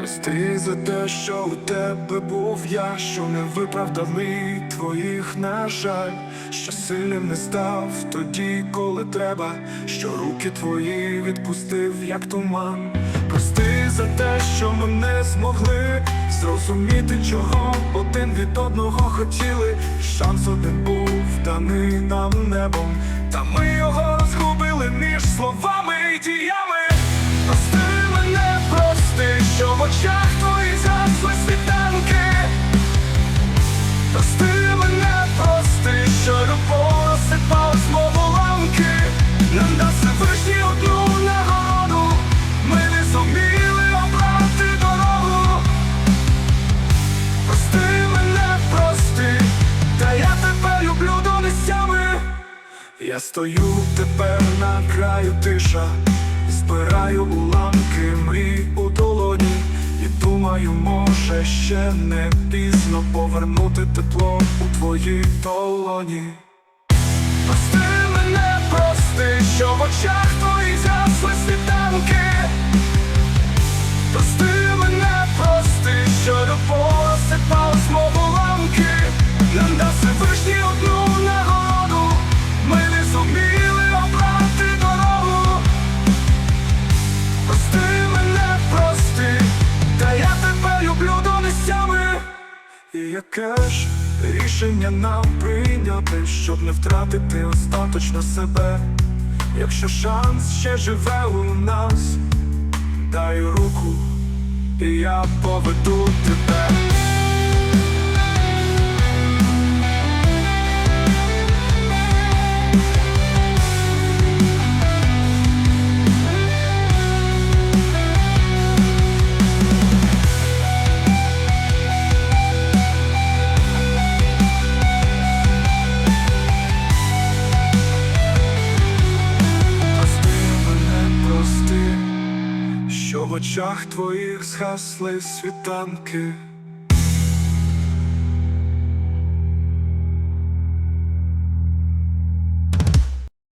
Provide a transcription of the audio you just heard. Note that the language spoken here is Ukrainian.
Прости за те, що у тебе був я, що не виправдав мрій твоїх, на жаль, що сильним не став тоді, коли треба, що руки твої відпустив, як туман. Прости за те, що ми не змогли зрозуміти, чого один від одного хотіли. Шанс один був даний нам небом, та ми його розгубили між словами і діями. Я стою тепер на краю тиша, збираю уламки мрій у долоні і думаю, може ще не пізно повернути тепло у твої долоні. Прости мене, прости, що в очах твоїх Ж рішення нам прийняти, щоб не втратити остаточно себе, якщо шанс ще живе у нас, дай руку, і я поведу тебе. Очах твоїх згасли світанки.